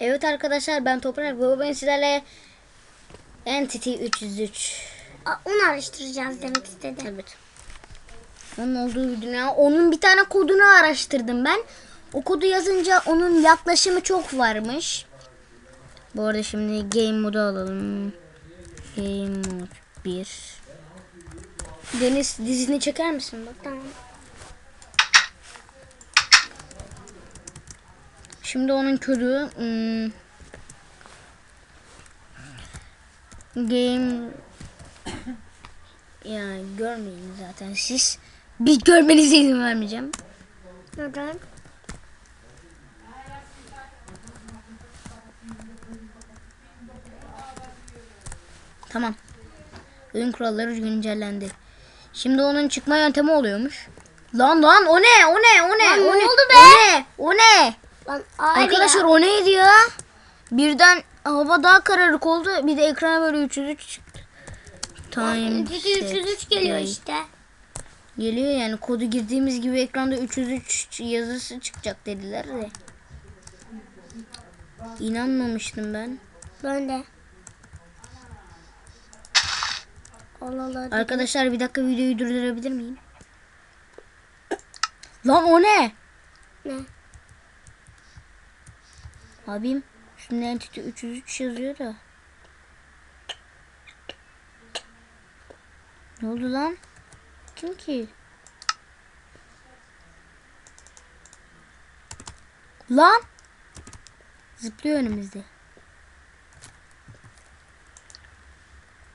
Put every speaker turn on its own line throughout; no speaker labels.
Evet arkadaşlar ben Toprak ve bugün sizlerle Entity 303
Aa, Onu araştıracağız demek istedi.
Evet. Onun olduğu bir dünya. Onun bir tane kodunu araştırdım ben. O kodu yazınca onun yaklaşımı çok varmış. Bu arada şimdi game modu alalım. Game mod 1. Deniz dizini çeker misin bak?
Tamam.
Şimdi onun kodu hmm, game yani görmeyin zaten siz. Bir görmenize izin vermeyeceğim.
Neden?
Tamam. Oyun kuralları güncellendi. Şimdi onun çıkma yöntemi oluyormuş. Lan lan o ne? O ne? O ne?
Lan
o ne?
oldu be?
O ne? O ne?
Lan abi
Arkadaşlar
ya.
o neydi ya? Birden hava daha kararık oldu. Bir de ekrana böyle 303 çıktı. Time
Çünkü 303 geliyor işte.
Geliyor yani kodu girdiğimiz gibi ekranda 303 yazısı çıkacak dediler de. İnanmamıştım ben.
Ben de. Allah Allah.
Arkadaşlar bir dakika videoyu durdurabilir miyim? Lan o ne?
Ne?
Abim üstünde entity 303 yazıyor da. Ne oldu lan? Kim ki? Lan! Zıplıyor önümüzde.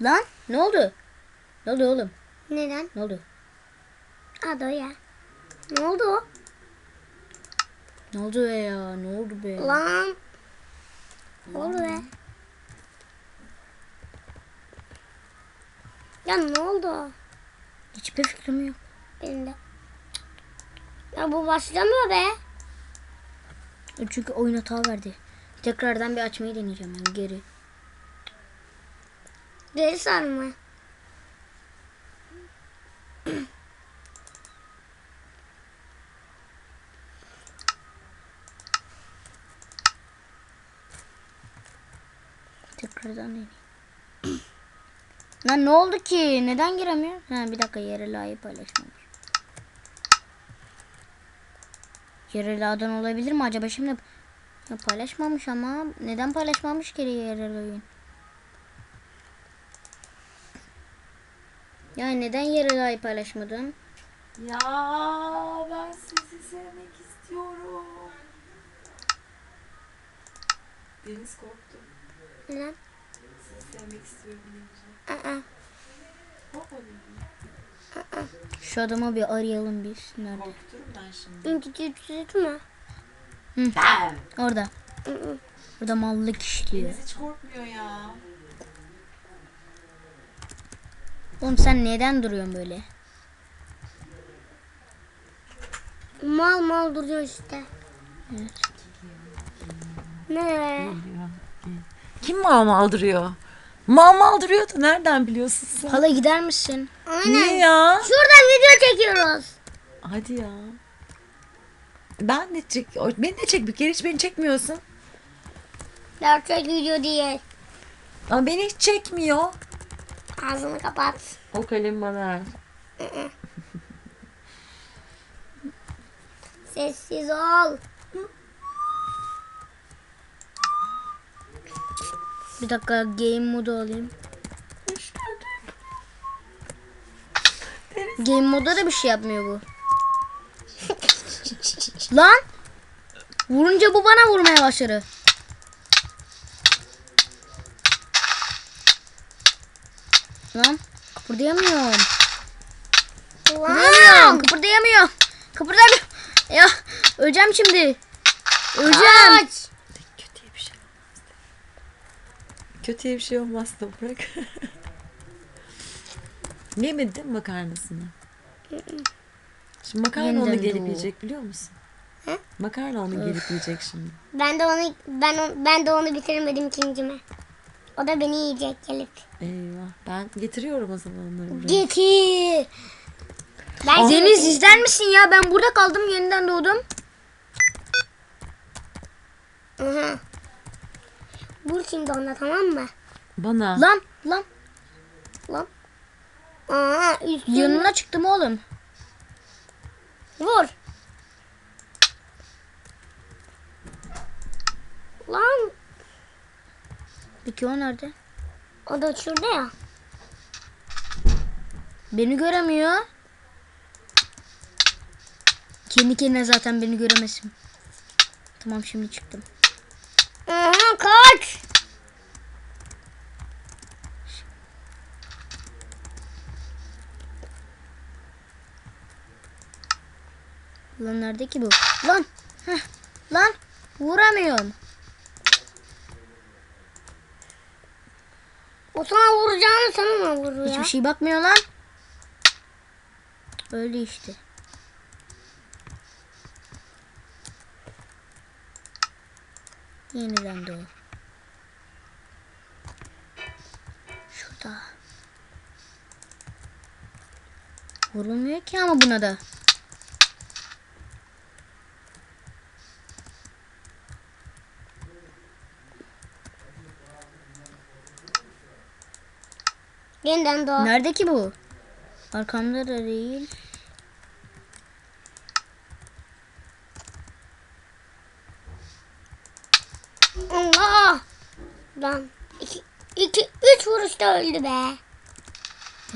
Lan ne oldu? Ne oldu oğlum?
Neden?
Ne oldu?
Hadi o ya. Ne oldu?
Ne oldu be ya? Ne oldu be?
Lan. Ne oldu be? Ya ne oldu?
Hiçbir fikrim yok.
Benim de. Ya bu başlamıyor be.
Çünkü oyun hata verdi. Tekrardan bir açmayı deneyeceğim ben geri.
Deli sarma.
Tekrardan deneyeyim. Lan ne oldu ki? Neden giremiyor? Ha bir dakika yere layık paylaşmamış. Yere lağdan olabilir mi acaba şimdi? Ya paylaşmamış ama neden paylaşmamış ki yere oyun? Ya neden yere layık paylaşmadın?
Ya ben sizi sevmek istiyorum. Deniz korktu.
Neden?
Sevmek istiyorum.
Aa,
beni.
Şu adamı bir arayalım biz. Nerede?
Korkuturum ben şimdi. Ben.
Orada.
Hı hı.
Burada mallık işliyor.
Deniz hiç korkmuyor ya.
Oğlum sen neden duruyorsun böyle?
Mal mal duruyor işte.
Evet.
Ne?
Kim mal mal duruyor? Mal mal duruyor da nereden biliyorsun sen?
Hala gider misin?
Aynen.
Niye ya?
Şurada video çekiyoruz.
Hadi ya. Ben de çek, beni de çek bir kere hiç beni çekmiyorsun.
Gerçek video değil.
Ama beni hiç çekmiyor.
Ağzını kapat.
O kalemi bana ver.
Sessiz ol.
Bir dakika game modu alayım. Game modda da bir şey yapmıyor bu. Lan! Vurunca bu bana vurmaya başladı. Lan kıpırdayamıyorum. Kıpırdayamıyorum.
Lan.
Kıpırdayamıyorum. Kıpırdayamıyorum. Ya öleceğim şimdi. Öleceğim.
Aç.
Kötüye bir şey olmaz. Kötüye bir şey olmaz toprak. Yemedin makarnasını? Şimdi makarna onu
Yeniden
gelip
doğu.
yiyecek biliyor musun?
He?
Makarna onu gelip yiyecek şimdi.
Ben de onu ben ben de onu bitirmedim ikincime. O da beni yiyecek gelip.
Eyvah. Ben getiriyorum o zaman onları buraya.
Getir. Ben
Deniz izler misin ya? Ben burada kaldım yeniden doğdum.
Aha. Vur şimdi ona tamam mı?
Bana.
Lan lan
Lan. Aa üstüne.
yanına çıktım oğlum.
Vur. Lan.
Peki o nerede?
O da şurada ya.
Beni göremiyor. Kendi kendine zaten beni göremesin. Tamam şimdi çıktım.
Aha kaç.
Lan nerede ki bu? Lan. Heh. Lan. Vuramıyorum.
O sana vuracağını sana mı vurur ya?
Hiçbir şey bakmıyor lan. Öyle işte. Yeniden. Şurada. Vurulmuyor ki ama buna da.
Yeniden doğ.
Nerede ki bu? Arkamda da değil.
Allah. Lan. İki, iki, üç vuruşta öldü be.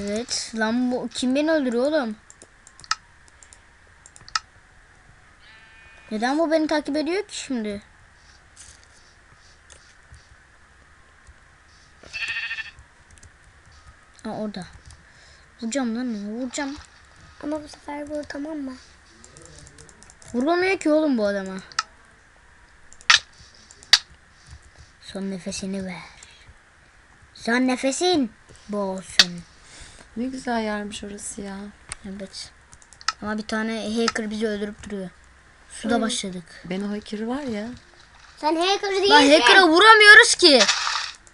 Evet. Lan bu kim beni öldürüyor oğlum? Neden bu beni takip ediyor ki şimdi? Aa orada. Vuracağım lan onu vuracağım.
Ama bu sefer vur tamam mı?
Vuramıyor ki oğlum bu adama. Son nefesini ver. Son nefesin bu olsun.
Ne güzel yermiş orası ya.
Evet. Ama bir tane hacker bizi öldürüp duruyor. Suda başladık.
Ben o hacker'ı var ya.
Sen hacker değilsin.
Lan hacker'a vuramıyoruz ki.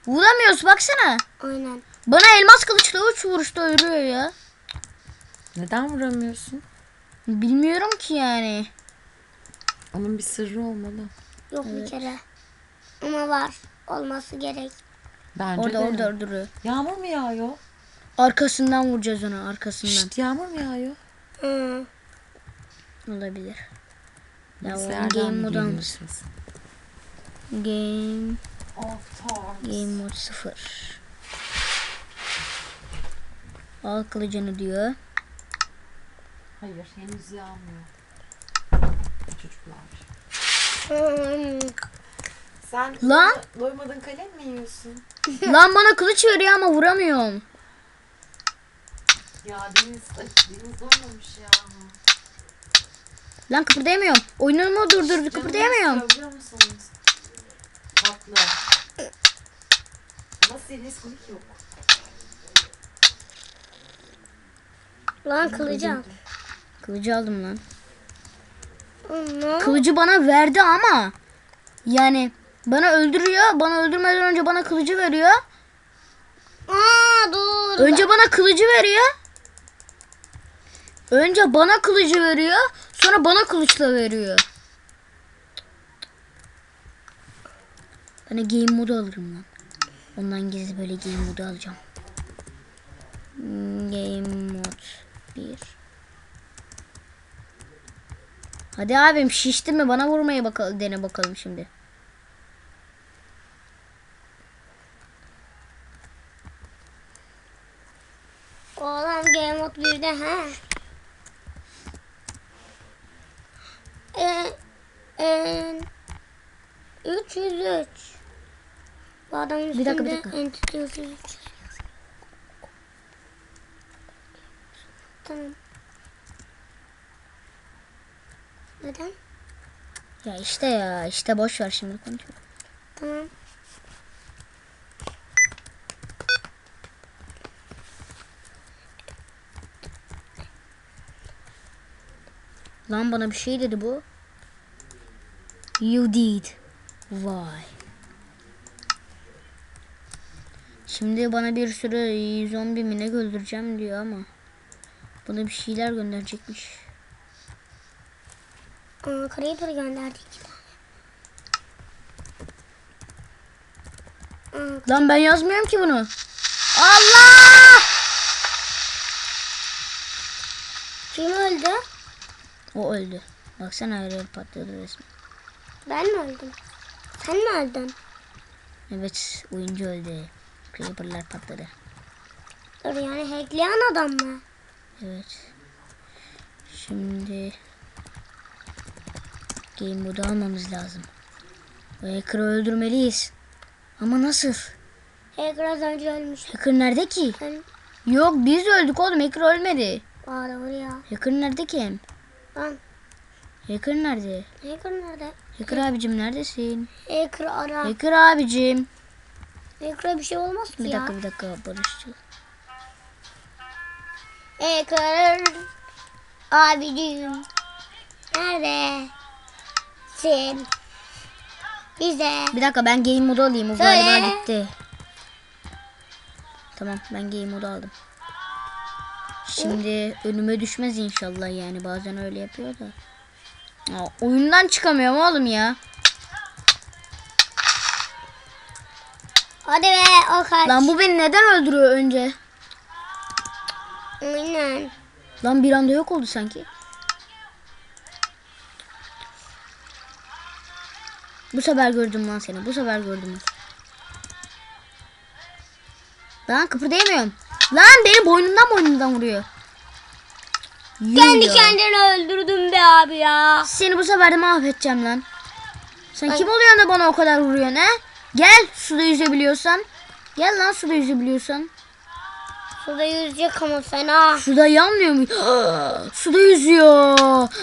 Vuramıyoruz baksana.
Aynen.
Bana elmas kılıçla uç vuruşta ölüyor ya.
Neden vuramıyorsun?
Bilmiyorum ki yani.
Onun bir sırrı olmalı.
Yok bir kere. Ama var. Olması gerek.
Bence
Orada
de.
orada duruyor.
Yağmur mu yağıyor?
Arkasından vuracağız onu arkasından.
Şşt yağmur mu yağıyor?
Hı.
Olabilir. Ya game
geliyorsunuz?
Game,
Of
game mod 0. Al kılıcını diyor.
Hayır henüz yağmıyor. Çocuklar. Sen
Lan!
doymadın kalem mi yiyorsun?
Lan bana kılıç veriyor ama vuramıyorum.
Ya Deniz, Deniz doymamış ya.
Lan kıpırdayamıyorum. Oyunumu durdurdu kıpırdayamıyorum.
Biliyor musunuz? Tatlı. Nasıl Deniz komik yok.
Lan kılıcı al.
Kılıcı aldım lan. Kılıcı bana verdi ama yani bana öldürüyor. Bana öldürmeden önce bana kılıcı veriyor.
Aa dur.
Önce bana kılıcı veriyor. Önce bana kılıcı veriyor. Sonra bana kılıçla veriyor. Ben game modu alırım lan. Ondan gizli böyle game modu alacağım. Hmm, Game mod 1. Hadi abim şişti mi? Bana vurmaya bakalım, dene bakalım şimdi.
1'de ha. Ee, ee, 303. Bu adamın
Bir dakika, bir
üstünde
dakika.
Entity 303. Tamam. Neden?
Ya işte ya işte boş ver şimdi konuşalım.
Tamam.
Lan bana bir şey dedi bu. You did. Vay. Şimdi bana bir sürü zombi mi ne öldüreceğim diyor ama. Bana bir şeyler gönderecekmiş.
Aa, Creeper gönderdi iki tane.
Lan ben yazmıyorum ki bunu. Allah!
Kim öldü?
O öldü. Baksana yer patladı resmen.
Ben mi öldüm? Sen mi öldün?
Evet oyuncu öldü. Creeper'lar patladı.
Dur yani hackleyen adam mı?
Evet. Şimdi Game modu almamız lazım. O hacker'ı öldürmeliyiz. Ama nasıl?
Hacker az önce ölmüş.
Hacker nerede ki?
Sen
Yok biz öldük oğlum. Hacker ölmedi.
Aa doğru ya.
Hacker nerede ki?
Lan
Hacker nerede?
hacker nerede?
Hacker abicim neredesin?
Hacker ara.
Hacker abicim.
Hacker'a bir şey olmaz ki
Bir
ya.
dakika bir dakika barışçı.
Hacker abicim. Neredesin? Bize.
Bir dakika ben game modu alayım. O
Söyle.
galiba gitti. Tamam ben game modu aldım. Şimdi önüme düşmez inşallah yani bazen öyle yapıyor da. Aa, oyundan çıkamıyorum oğlum ya.
Hadi be o kaç.
Lan bu beni neden öldürüyor önce?
Aynen.
Lan bir anda yok oldu sanki. Bu sefer gördüm lan seni. Bu sefer gördüm. Lan kıpırdayamıyorum. Lan beni boynundan boynundan vuruyor. Yuh
Kendi kendini öldürdün be abi ya.
Seni bu sefer de mahvedeceğim lan. Sen kim oluyorsun da bana o kadar vuruyorsun he? Gel suda yüzebiliyorsan. Gel lan suda yüzebiliyorsan.
Suda yüzecek ama fena.
Suda yanmıyor mu? suda yüzüyor.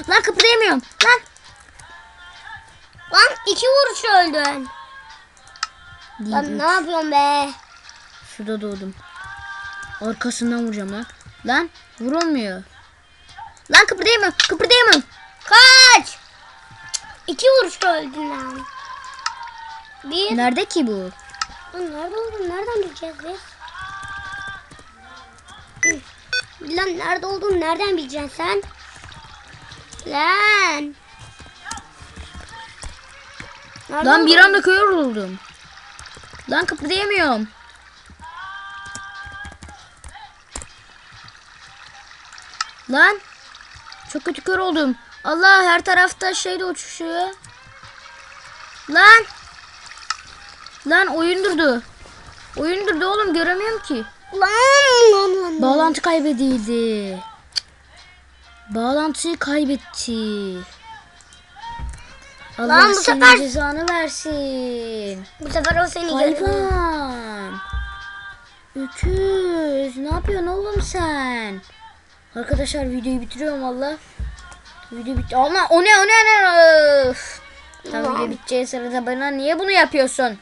Lan kıpırdayamıyorum. Lan.
Lan iki vuruş öldün.
Değil,
Lan ne yapıyorsun be?
Suda doğdum. Arkasından vuracağım lan. Lan vurulmuyor. Lan kıpırdayamıyorum. Kıpırdayamıyorum.
Kaç. İki vuruş öldün lan. Bir.
Nerede ki bu?
Nerede oldun? Nereden bileceğiz biz? Lan nerede olduğunu nereden bileceksin sen? Lan. Nerede
Lan bir anda kör oldum. Lan kıpırdayamıyorum. Lan. Çok kötü kör oldum. Allah her tarafta şeyde uçuşuyor. Lan. Lan oyun durdu. Oyun durdu oğlum göremiyorum ki.
Lan lan lan.
Bağlantı kaybedildi. Bağlantıyı kaybetti. Allah
Lan bu
senin
sefer-
cezanı versin.
Bu sefer o seni.
Hayvan. Öküz. Ne yapıyorsun oğlum sen? Arkadaşlar videoyu bitiriyorum valla. Video bitti. Ama o ne o ne o ne? Öf. Tam video biteceği sırada bana niye bunu yapıyorsun?